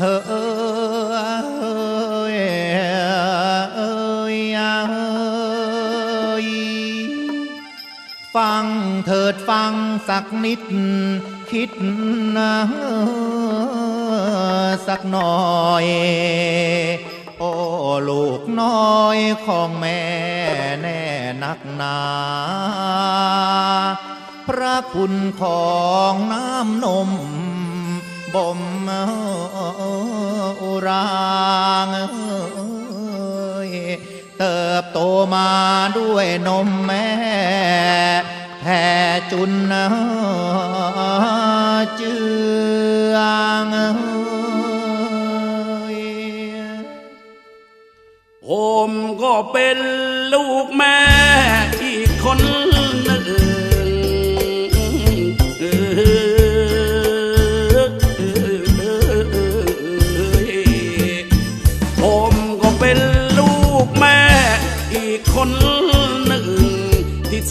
ฟังเถิดฟังสักนิด คิดนะสักหน่อย โอ้ลูกน้อยของแม่แน่นักหนา พระคุณของน้ำนมบ่ม รางเติบโตมาด้วยนมแม่แผ่จุนเจืองเอ้ยผมก็เป็นลูกแม่อีกคน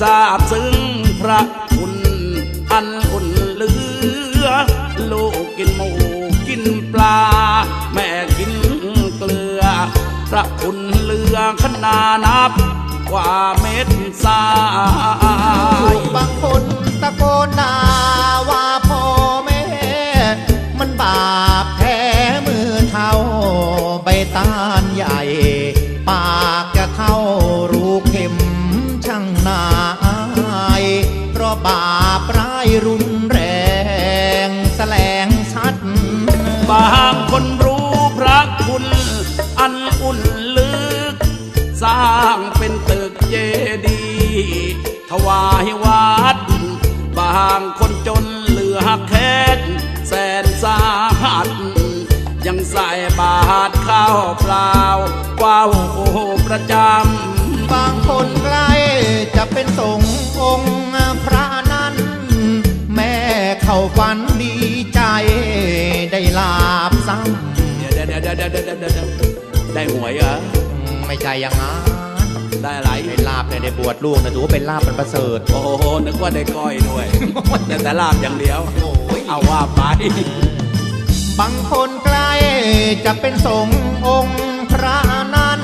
ทราบซึ้งพระคุณอันอุ่นเหลือ ลูกกินหมูกินปลา แม่กินเกลือ พระคุณเหลือขนานับกว่าเม็ดทรายบางคน ยังใส่บาทข้าวเปล่ากว้าวโอประจำ บางคนใกล้จะเป็นสงฆ์องค์พระนั้น แม่เข้าฝันดีใจได้ลาบซ้เดี๋ยวเดี๋ยวเดี๋ยวเดี๋ยวเดี๋ยวเดี๋ยวเดี๋ยวได้หวยเหรอำไม่ใช่อย่างนั้นได้อะไรได้ลาบเนี่ยได้บวชลูกนะถือว่าเป็นลาบเป็นประเสริฐ โอ้โหนึกว่าได้ก้อยด้วยแต่แต่ลาบอย่างเดียวโอ้ยเอาว่าไป บางคนใกล้ จะเป็นสงฆ์องค์พระนั้น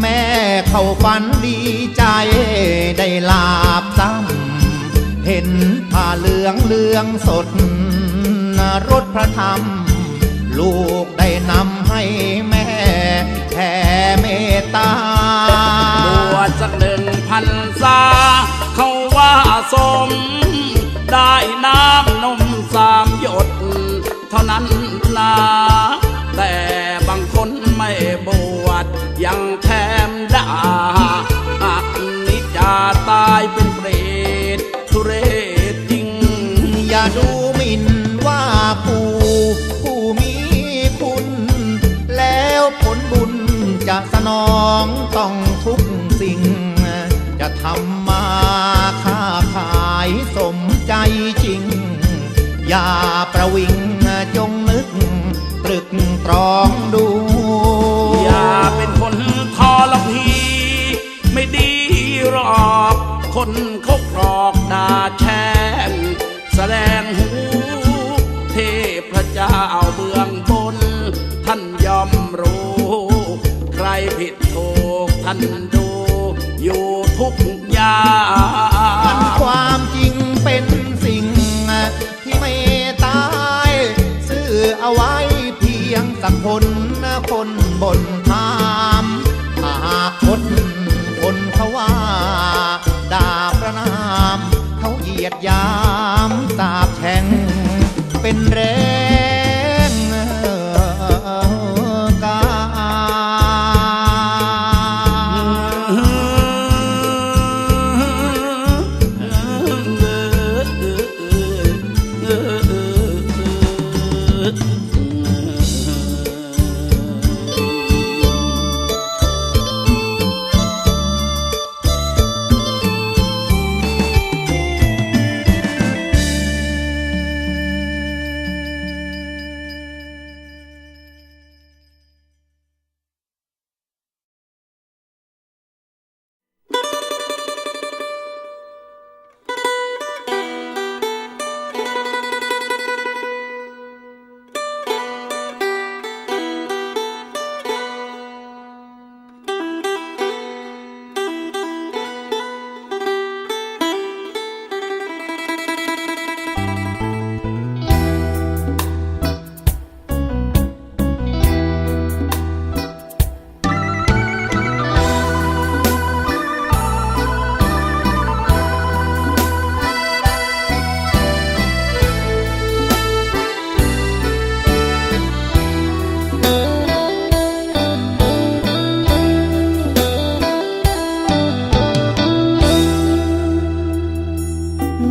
แม่เข้าฝันดีใจได้ลาบซ้ำเห็นผ้าเหลืองเหลืองสด รถพระธรรม ลูกได้นำให้แม่แผ่เมตตาบวชสักหนึ่งพันษาเขาว่าสม นั้นนาแต่บางคนไม่บวชยังแถมด่าอันนี้จะตายเป็นเปรตทุเรศจริง อย่าดูหมิ่นว่าผู้ผู้มีคุณ แล้วผลบุญจะสนองต้องทุกสิ่ง จะทำมาค้าขายสมใจจริง อย่าประวิง คนเขากรอกด่าแช่งแสดงหูเทพระเจ้าเบื้องบน ท่านยอมรู้ ใครผิดถูกท่านดู อยู่ทุกอย่างความจริงเป็นสิ่ง ที่ไม่ตายซื่อเอาไว้เพียงสักคนคนบนถามหากคนคนเขาว่า เ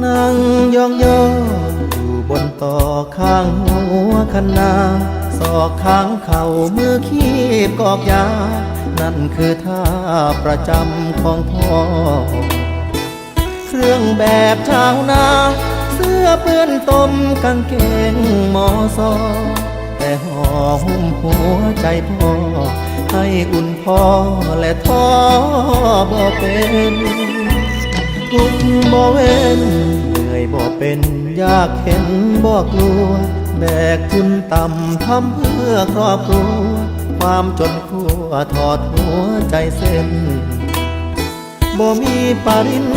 นั่งยออยู่บนต่อข้างหัวคันนาศอกข้างเข่ามือคีบกอกยา นั่นคือท่าประจำของพ่อ เครื่องแบบชาวนา เสื้อเปื้อนตมกางเกงหมอซอแต่ห่อหุ้มหัวใจพ่อ ให้อุ่นพ่อและท้อบ่เป็น ทุกบ่เว้นเหนื่อยบ่เป็นยากเห็นบ่กลัว แบกขึ้นต่ำทำเพื่อครอบครัว ความจนครัวถอดหัวใจเส้นบ่มีปริญ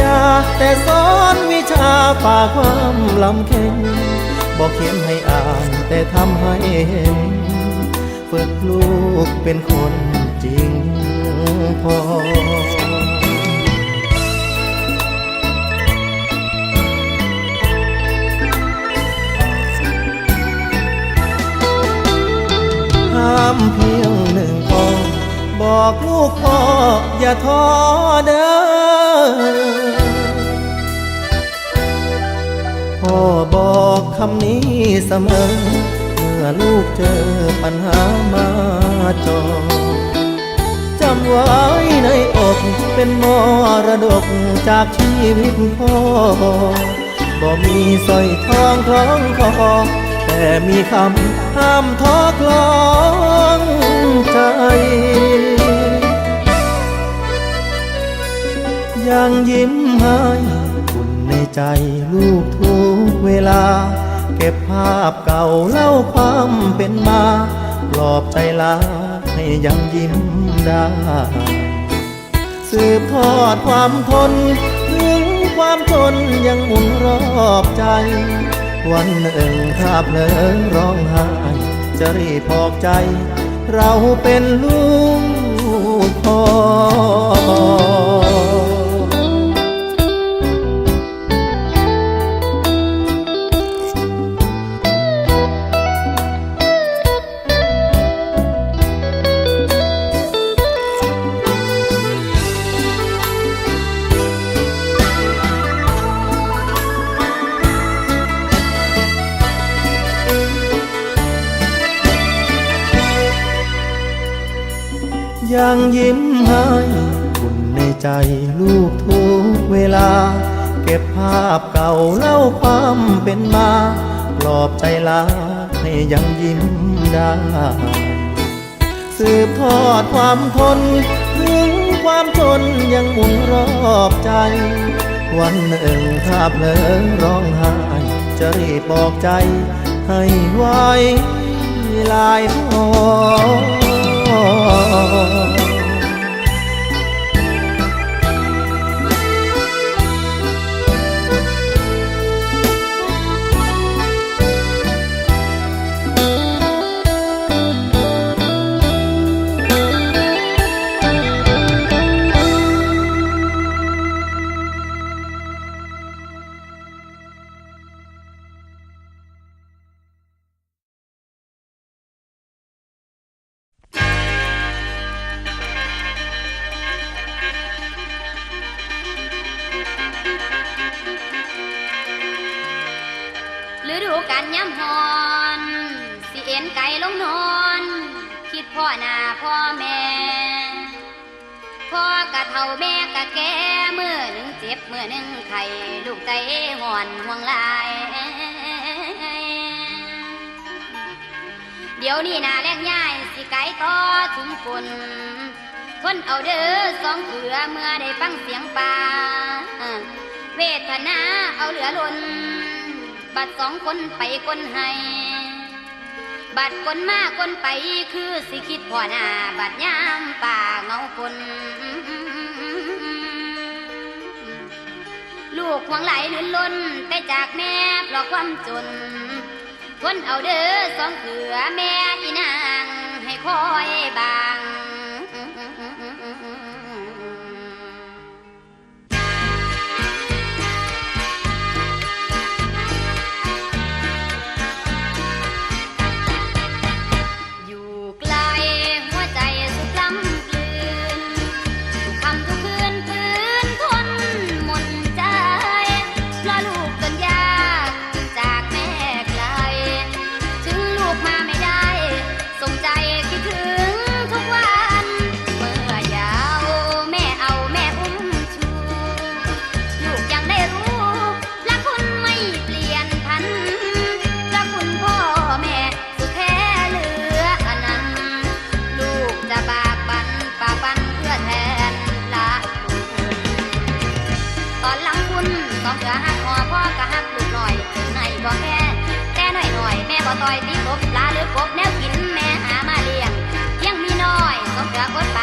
ญา แต่สอนวิชาฝ่าความลำเค็ญบ่เขียนให้อ่านแต่ทำให้เห็นฝึกลูกเป็นคนจริงพอ ห้ามเพียงหนึ่งข้อบอกลูกพ่ออย่าท้อเด้อพ่อบอกคำนี้เสมอ เมื่อลูกเจอปัญหามาจอจำไว้ในอกเป็นมรดกจากชีวิตพ่อ บ่มีสร้อยทองคล้องคอ แต่มีคำห้ามท้อคลองใจ ยังยิ้มให้อุ่นในใจลูกทุกเวลา เก็บภาพเก่าเล่าความเป็นมาปลอบใจลาให้ยังยิ้มได้ สืบทอดความทน ถึงความทนยังหมุนรอบใจ วันหนึ่งถ้าเพลอร้องไห้จะรีบพอกใจ เราเป็นลูกพ่อ ยังยิ้มให้อุ่นในใจลูกทุกเวลา เก็บภาพเก่าเล่าความเป็นมาปลอบใจลาให้ยังยิ้มได้ สืบทอดความทน ถึงความทนยังหมุนรอบใจ วันหนึ่งถ้าเพลอร้องไห้จะรีบบอกใจให้ไว้ลายพอ ย้ำหอนสิเอ็นไก่ลงนอน คิดพ่อหน้าพ่อแม่ พ่อกะเท่าแม่กะแก่มือหนึ่งเจ็บเมื่อหนึ่งไข่ลูกใจห่อนห่วงลาย เดี๋ยวนี้นาแลกย่ายสิไก่ต่อถุงฝนทนเอาเด้อสองเถือเมื่อได้ฟังเสียงป่าเวทนาเอาเหลือล้น บัดสองคนไปคนให้บัดคนมาคนไปคือสิคิดพ่อหน้าบัดยามป่าเงาคนลูกหวงไหลลื่นล้นแต่จากแม่เพราะความจนทนเอาเด้อสองเขือแม่อีนางให้คอยบา la.